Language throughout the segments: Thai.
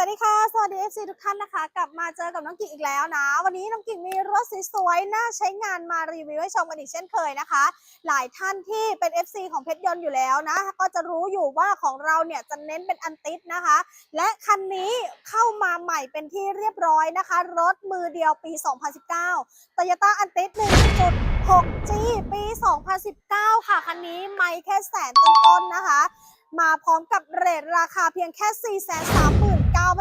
สวัสดีค่ะ สวัสดี FC ทุกท่านนะคะ กลับมาเจอกับน้องกิ่งอีกแล้วนะ วันนี้น้องกิ่งมีรถสวยๆน่าใช้งานมารีวิวให้ชมกันอีกเช่นเคยนะคะ หลายท่านที่เป็น FC ของเพชรยนต์อยู่แล้วนะ ก็จะรู้อยู่ว่าของเราเนี่ยจะเน้นเป็นอันติดนะคะ และคันนี้เข้ามาใหม่เป็นที่เรียบร้อยนะคะ รถมือเดียวปี 2019 Toyota a n t i 1.6G ปี 2019 ค่ะ คันนี้ไม่แค่แสนต้นๆนะคะ มาพร้อมกับเรทราคาเพียงแค่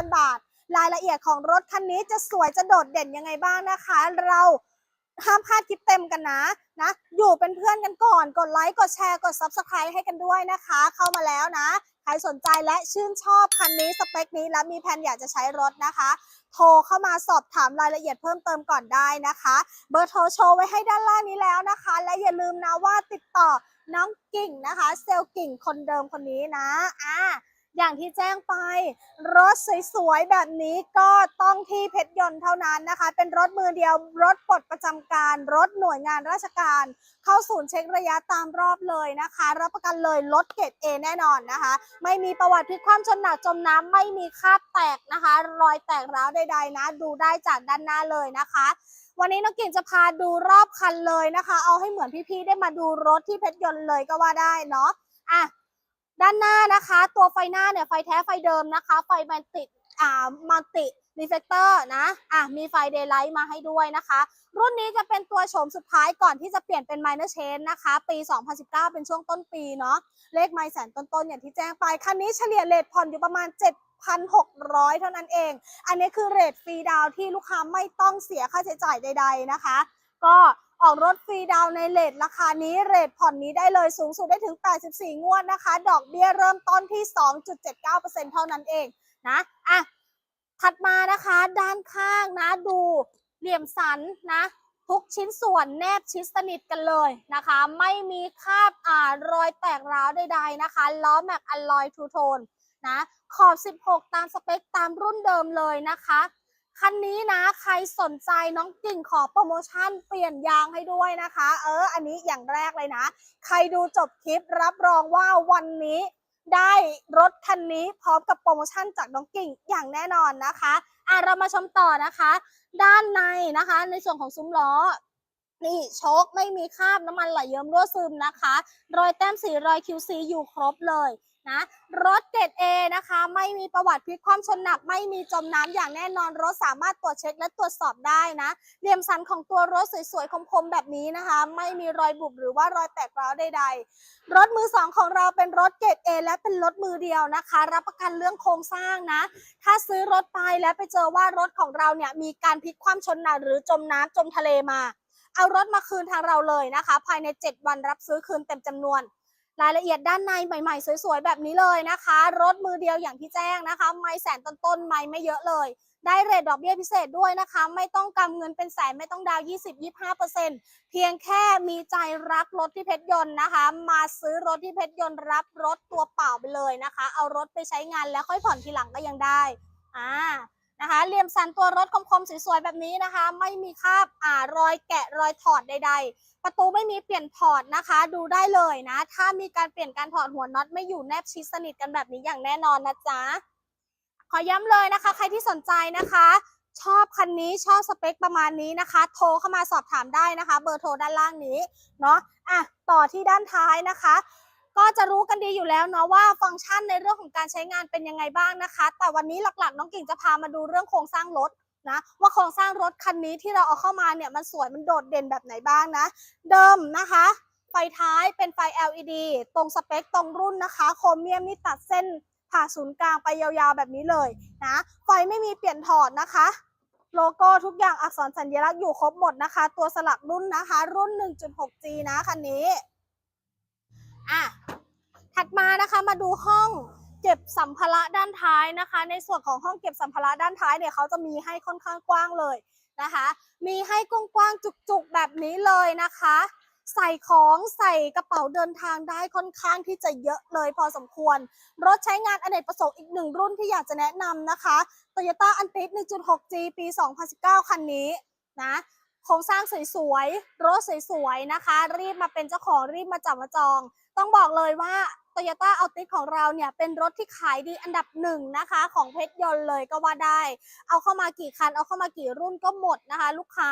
439,000 บาท รายละเอียดของรถคันนี้จะสวยจะโดดเด่นยังไงบ้างนะคะ เรา ห้ามพลาดคลิปเต็มกันนะนะ อยู่เป็นเพื่อนกันก่อน กดไลค์กดแชร์กด Subscribe ให้กันด้วยนะคะ เข้ามาแล้วนะ ใครสนใจและชื่นชอบคันนี้สเปคนี้และมีแผนอยากจะใช้รถนะคะ โทรเข้ามาสอบถามรายละเอียดเพิ่มเติมก่อนได้นะคะ เบอร์โทรโชว์ไว้ให้ด้านล่างนี้แล้วนะคะ และอย่าลืมนะว่าติดต่อน้องกิ่งนะคะ เซลกิ่งคนเดิมคนนี้นะอ่า อย่างที่แจ้งไป รถสวยๆแบบนี้ก็ต้องที่เพชรยนต์เท่านั้นนะคะ เป็นรถมือเดียว รถปลดประจำการ รถหน่วยงานราชการ เข้าศูนย์เช็คระยะตามรอบเลยนะคะ รับประกันเลยรถเกรด A แน่นอนนะคะ ไม่มีประวัติพลิกคว่ำชนหนักจมน้ำไม่มีคราบแตกนะคะ รอยแตกร้าวใดๆนะ ดูได้จากด้านหน้าเลยนะคะวันนี้น้องกิ่งจะพาดูรอบคันเลยนะคะ เอาให้เหมือนพี่ๆ ได้มาดูรถที่เพชรยนต์เลยก็ว่าได้เนาะ อะ ด้านหน้านะคะ ตัวไฟหน้าเนี่ยไฟแท้ไฟเดิมนะคะ ไฟมันติดอ่ามัลติรีเฟกเตอร์นะ อะ มีไฟเดย์ไลท์มาให้ด้วยนะคะ รุ่นนี้จะเป็นตัวโฉมสุดท้ายก่อนที่จะเปลี่ยนเป็นไมเนอร์เชนนะคะ ปี 2019 เป็นช่วงต้นปีเนาะ เลขไมล์แสนต้นๆ อย่างที่แจ้งไป คันนี้เฉลี่ยเลทผ่อนอยู่ประมาณ7,600 เท่านั้นเอง อันนี้คือเรทฟรีดาวที่ลูกค้าไม่ต้องเสียค่าใช้จ่ายใด ๆ นะคะ ก็ออกรถฟรีดาวในเรทราคานี้เรทผ่อนนี้ได้เลยสูงสุดได้ถึง 84 งวดนะคะ ดอกเบี้ยเริ่มต้นที่ 2.79%เท่านั้นเองนะอะถัดมานะคะด้านข้างนะดูเหลี่ยมสันนะ ทุกชิ้นส่วนแนบชิดสนิทกันเลยนะคะ ไม่มีคราบอ่ารอยแตกร้าวใดๆนะคะล้อแม็กอลลอยทูโทนนะขอบ 16 ตามสเปคตามรุ่นเดิมเลยนะคะ คันนี้นะใครสนใจน้องกิ่งขอโปรโมชั่นเปลี่ยนยางให้ด้วยนะคะ เออ อันนี้อย่างแรกเลยนะ ใครดูจบคลิปรับรองว่าวันนี้ได้รถคันนี้พร้อมกับโปรโมชั่นจากน้องกิ่งอย่างแน่นอนนะคะอะเรามาชมต่อนะคะ ด้านในนะคะ ในส่วนของซุ้มล้อ นี่โชคไม่มีคราบน้ำมันไหลเยิ้มรั่วซึมนะคะ รอยแต้มสีรอย QC อยู่ครบเลยนะรถเกรด A นะคะ ไม่มีประวัติพลิกคว่ำชนหนัก ไม่มีจมน้ำอย่างแน่นอนรถสามารถตรวจเช็คและตรวจสอบได้นะเหลี่ยมสันของตัวรถสวยๆคมๆแบบนี้นะคะ ไม่มีรอยบุบหรือว่ารอยแตกร้าวใดๆ รถมือสองของเราเป็นรถเกรด A และเป็นรถมือเดียวนะคะ รับประกันเรื่องโครงสร้างนะ ถ้าซื้อรถไปแล้วไปเจอว่ารถของเราเนี่ยมีการพลิกคว่ำชนหนักหรือจมน้ำจมทะเลมา เอารถมาคืนทางเราเลยนะคะ ภายใน 7 วันรับซื้อคืนเต็มจำนวน รายละเอียดด้านในใหม่ ๆ สวยๆ แบบนี้เลยนะคะ รถมือเดียวอย่างที่แจ้งนะคะ ไม่แสนต้นๆ ไม่ไม่เยอะเลย ได้เรทดอกเบี้ยพิเศษด้วยนะคะ ไม่ต้องกำเงินเป็นแสนไม่ต้องดาวน์20-25%เพียงแค่มีใจรักรถที่เพชรยนต์นะคะ มาซื้อรถที่เพชรยนต์รับรถตัวเปล่าไปเลยนะคะ เอารถไปใช้งานแล้วค่อยผ่อนทีหลังก็ยังได้อ่า นะคะเหลี่ยมสันตัวรถคมๆสวยๆแบบนี้นะคะ ไม่มีคราบอ่ารอยแกะรอยถอดใด ๆ ประตูไม่มีเปลี่ยนถอดนะคะ ดูได้เลยนะ ถ้ามีการเปลี่ยนการถอดหัวน็อตไม่อยู่แนบชิดสนิทกันแบบนี้อย่างแน่นอนนะจ๊ะขอย้ำเลยนะคะ ใครที่สนใจนะคะ ชอบคันนี้ชอบสเปคประมาณนี้นะคะ โทรเข้ามาสอบถามได้นะคะ เบอร์โทรด้านล่างนี้เนาะอะต่อที่ด้านท้ายนะคะ ก็จะรู้กันดีอยู่แล้วเนาะว่าฟังก์ชันในเรื่องของการใช้งานเป็นยังไงบ้างนะคะ แต่วันนี้หลักๆ น้องกิ่งจะพามาดูเรื่องโครงสร้างรถนะว่าโครงสร้างรถคันนี้ที่เราเอาเข้ามาเนี่ยมันสวยมันโดดเด่นแบบไหนบ้างนะ เดิมนะคะ ไฟท้ายเป็นไฟ LED ตรงสเปคตรงรุ่นนะคะ โครเมียมนี่ตัดเส้นผ่าศูนย์กลางไปยาวๆแบบนี้เลยนะไฟไม่มีเปลี่ยนถอดนะคะ โลโก้ทุกอย่างอักษรสัญลักษณ์อยู่ครบหมดนะคะ ตัวสลักรุ่นนะคะ รุ่น 1.6G นะคันนี้ อะถัดมานะคะมาดูห้องเก็บสัมภาระด้านท้ายนะคะ ในส่วนของห้องเก็บสัมภาระด้านท้ายเนี่ยเขาจะมีให้ค่อนข้างกว้างเลยนะคะ มีให้กว้างๆจุกๆแบบนี้เลยนะคะ ใส่ของใส่กระเป๋าเดินทางได้ค่อนข้างที่จะเยอะเลยพอสมควร รถใช้งานอเนกประสงค์อีกหนึ่งรุ่นที่อยากจะแนะนำนะคะ Toyota a n t i 1.6G ปี 2019 คันนี้นะโครงสร้างสวยๆ รถสวยๆ นะคะ รีบมาเป็นเจ้าของรีบมาจับมาจอง ต้องบอกเลยว่า Toyota a l t i s ของเราเนี่ยเป็นรถที่ขายดีอันดับหนึ่งนะคะ ของเพชรยนต์เลยก็ว่าได้ เอาเข้ามากี่คัน เอาเข้ามากี่รุ่นก็หมดนะคะ ลูกค้า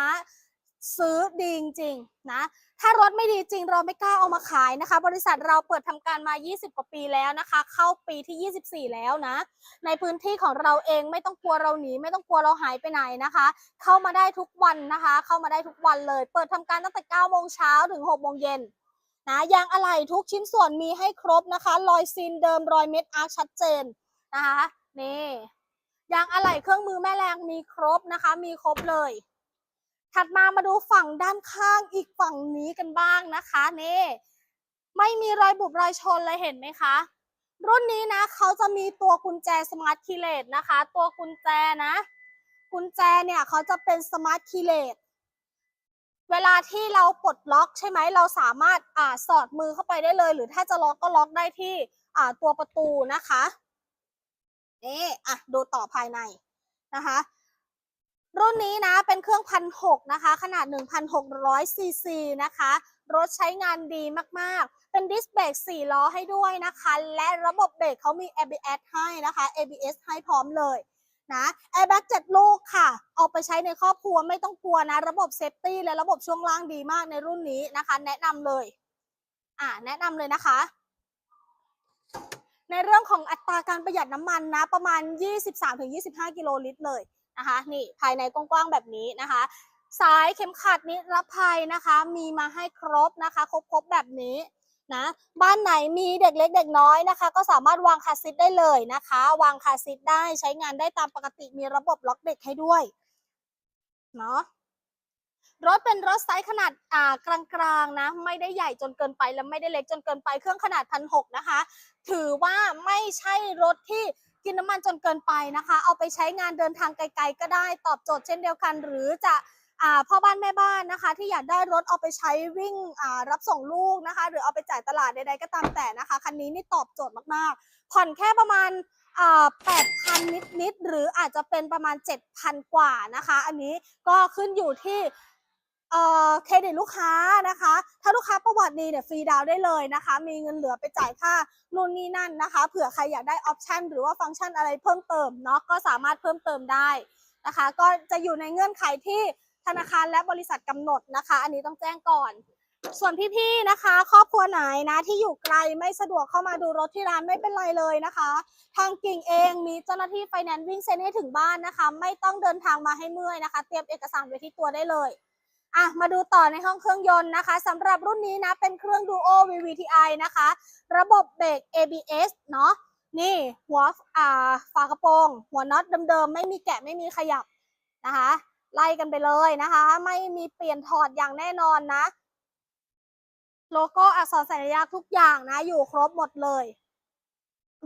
ซื้อดีจริงๆนะถ้ารถไม่ดีจริงเราไม่กล้าเอามาขายนะคะ บริษัทเราเปิดทำการมา 20 กว่าปีแล้วนะคะ เข้าปีที่ 24 แล้วนะ ในพื้นที่ของเราเองไม่ต้องกลัวเราหนีไม่ต้องกลัวเราหายไปไหนนะคะ เข้ามาได้ทุกวันนะคะ เข้ามาได้ทุกวันเลย เปิดทำการตั้งแต่9โมงเช้าถึง6โมงเย็น นะยางอะไหล่ทุกชิ้นส่วนมีให้ครบนะคะ รอยซีนเดิมรอยเม็ดอาร์ชัดเจนนะคะนี่ยางอะไหล่เครื่องมือแม่แรงมีครบนะคะ มีครบเลย ถัดมามาดูฝั่งด้านข้างอีกฝั่งนี้กันบ้างนะคะนี่ไม่มีรอยบุบรอยชนเลยเห็นไหมคะ รุ่นนี้นะเขาจะมีตัวกุญแจสมาร์ทคีเลตนะคะ ตัวกุญแจนะ กุญแจเนี่ยเขาจะเป็นสมาร์ทคีเลต เวลาที่เราปลดล็อกใช่ไหมเราสามารถอ่าสอดมือเข้าไปได้เลย หรือถ้าจะล็อกก็ล็อกได้ที่อ่าตัวประตูนะคะนี่อะดูต่อภายในนะคะ รุ่นนี้นะเป็นเครื่องพันหกนะคะ ขนาด 1,600ซีซีนะคะ รถใช้งานดีมากๆ เป็นดิสเบรก4ล้อให้ด้วยนะคะ และระบบเบรกเขามี ABS ให้นะคะ ABS ให้พร้อมเลย นะ Airbag 7ลูกค่ะ เอาไปใช้ในครอบครัวไม่ต้องกลัวนะ ระบบเซฟตี้และระบบช่วงล่างดีมากในรุ่นนี้นะคะ แนะนำเลย อ่าแนะนำเลยนะคะ ในเรื่องของอัตราการประหยัดน้ำมันนะ ประมาณ 23-25 กิโลลิตรเลยนะคะ นี่ภายในกว้างๆแบบนี้นะคะสายเข็มขัดนิรภัยนะคะ มีมาให้ครบนะคะ ครบๆแบบนี้ นะ บ้านไหนมีเด็กเล็กเด็กน้อยนะคะ ก็สามารถวางคาร์ซีทได้เลยนะคะ วางคาร์ซีทได้ใช้งานได้ตามปกติมีระบบล็อกเด็กให้ด้วยเนาะรถเป็นรถไซส์ขนาดอ่ากลางๆนะ ไม่ได้ใหญ่จนเกินไปและไม่ได้เล็กจนเกินไปเครื่องขนาดพันหกนะคะ ถือว่าไม่ใช่รถที่กินน้ำมันจนเกินไปนะคะ เอาไปใช้งานเดินทางไกล ๆ ก็ได้ตอบโจทย์เช่นเดียวกัน หรือจะ พ่อบ้านแม่บ้านนะคะ ที่อยากได้รถเอาไปใช้วิ่งรับส่งลูกนะคะ หรือเอาไปจ่ายตลาดใดๆก็ตามแต่นะคะคันนี้นี่ตอบโจทย์มากๆ ผ่อนแค่ประมาณแปดพันนิดๆหรืออาจจะเป็นประมาณ 7,000 กว่านะคะ อันนี้ก็ขึ้นอยู่ที่เครดิตลูกค้านะคะ ถ้าลูกค้าประวัติดีเนี่ยฟรีดาวน์ได้เลยนะคะ มีเงินเหลือไปจ่ายค่านู่นนี่นั่นนะคะ เผื่อใครอยากได้ออปชันหรือว่าฟังก์ชันอะไรเพิ่มเติมเนาะก็สามารถเพิ่มเติมได้นะคะ ก็จะอยู่ในเงื่อนไขที่ ธนาคารและบริษัทกำหนดนะคะ อันนี้ต้องแจ้งก่อน ส่วนพี่ๆนะคะ ครอบครัวไหนนะที่อยู่ไกลไม่สะดวกเข้ามาดูรถที่ร้านไม่เป็นไรเลยนะคะ ทางกิ่งเองมีเจ้าหน้าที่ไฟแนนซ์วิ่งเซ็นให้ถึงบ้านนะคะ ไม่ต้องเดินทางมาให้เมื่อยนะคะ เตรียมเอกสารไว้ที่ตัวได้เลยอะมาดูต่อในห้องเครื่องยนต์นะคะสำหรับรุ่นนี้นะเป็นเครื่อง Duo VVTi นะคะ ระบบเบรก ABS เนาะนี่หัวอ่าฝากระโปรง หัวน็อตเดิมๆ ไม่มีแกะไม่มีขยับนะคะ ไล่กันไปเลยนะคะ ไม่มีเปลี่ยนถอดอย่างแน่นอนนะ โลโก้อักษรสัญลักษณ์ทุกอย่างนะ อยู่ครบหมดเลย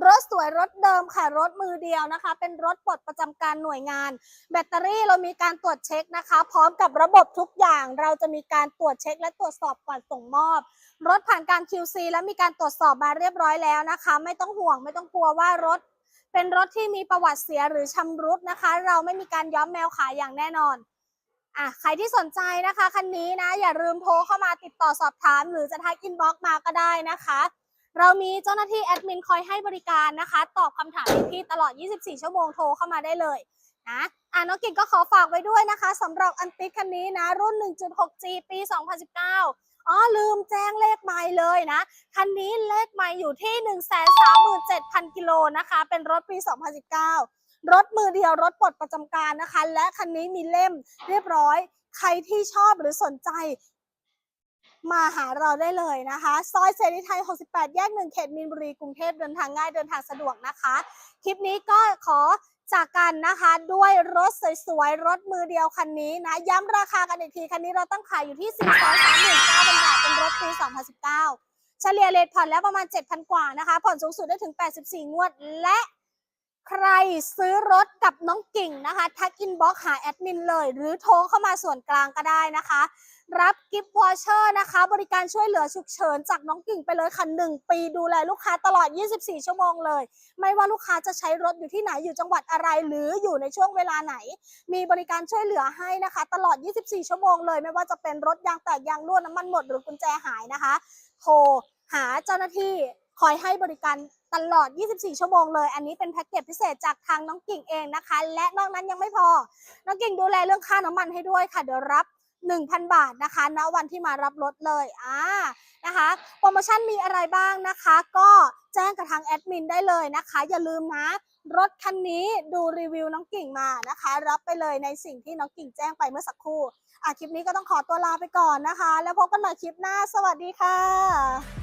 รถสวยรถเดิมค่ะ รถมือเดียวนะคะ เป็นรถปลดประจำการหน่วยงาน แบตเตอรี่เรามีการตรวจเช็คนะคะ พร้อมกับระบบทุกอย่าง เราจะมีการตรวจเช็ค และตรวจสอบก่อนส่งมอบ รถผ่านการ QC และมีการตรวจสอบมาเรียบร้อยแล้วนะคะ ไม่ต้องห่วงไม่ต้องกลัวว่ารถ เป็นรถที่มีประวัติเสียหรือชำรุดนะคะ เราไม่มีการย้อมแมวขายอย่างแน่นอนอะใครที่สนใจนะคะคันนี้นะ อย่าลืมโทรเข้ามาติดต่อสอบถาม หรือจะทักอินบ็อกซ์มาก็ได้นะคะ เรามีเจ้าหน้าที่แอดมินคอยให้บริการนะคะ ตอบคำถามพี่ๆตลอด 24 ชั่วโมงโทรเข้ามาได้เลยนะอะน้องกิ่งก็ขอฝากไว้ด้วยนะคะสำหรับอันติคันนี้นะ รุ่น 1.6G ปี 2019 อ๋อลืมแจ้งเลขไมล์เลยนะ คันนี้เลขไมล์อยู่ที่ 137,000 กิโลนะคะ เป็นรถปี 2019 รถมือเดียวรถปลดประจำการนะคะ และคันนี้มีเล่มเรียบร้อย ใครที่ชอบหรือสนใจมาหาเราได้เลยนะคะ ซอยเสรีไทย 68 แยกหนึ่งเขตมีนบุรี กรุงเทพเดินทางง่ายเดินทางสะดวกนะคะ คลิปนี้ก็ขอ จากกันนะคะด้วยรถสวยๆ รถมือเดียวคันนี้นะ ย้ำราคากันอีกที คันนี้เราตั้งขายอยู่ที่4 3 9 0 0บาทเป็นรถปี 2019 เฉลี่ยเลทผ่อนแล้วประมาณ 7,000 กว่านะคะ ผ่อนสูงสุดได้ถึง 84 งวด และ ใครซื้อรถกับน้องกิ่งนะคะทักอินบ็อกหาแอดมินเลย หรือโทรเข้ามาส่วนกลางก็ได้นะคะ รับกิฟต์วอเชอร์นะคะ บริการช่วยเหลือฉุกเฉินจากน้องกิ่งไปเลยค่ะหนึ่งปีดูแลลูกค้าตลอด 24 ชั่วโมงเลย ไม่ว่าลูกค้าจะใช้รถอยู่ที่ไหนอยู่จังหวัดอะไร หรืออยู่ในช่วงเวลาไหน มีบริการช่วยเหลือให้นะคะ ตลอด 24 ชั่วโมงเลย ไม่ว่าจะเป็นรถยางแตกยางรั่วน้ำมันหมดหรือกุญแจหายนะคะโทรหาเจ้าหน้าที่คอยให้บริการ ตลอด 24 ชั่วโมงเลย อันนี้เป็นแพ็กเกจพิเศษจากทางน้องกิ่งเองนะคะ และนอกนั้นยังไม่พอ น้องกิ่งดูแลเรื่องค่าน้ำมันให้ด้วยค่ะ เดี๋ยวรับ 1,000 บาทนะคะณวันที่มารับรถเลย อ่า นะคะ โปรโมชั่นมีอะไรบ้างนะคะ ก็แจ้งกับทางแอดมินได้เลยนะคะ อย่าลืมนะรถคันนี้ดูรีวิวน้องกิ่งมานะคะ รับไปเลยในสิ่งที่น้องกิ่งแจ้งไปเมื่อสักครู่อะคลิปนี้ก็ต้องขอตัวลาไปก่อนนะคะ แล้วพบกันใหม่คลิปหน้า สวัสดีค่ะ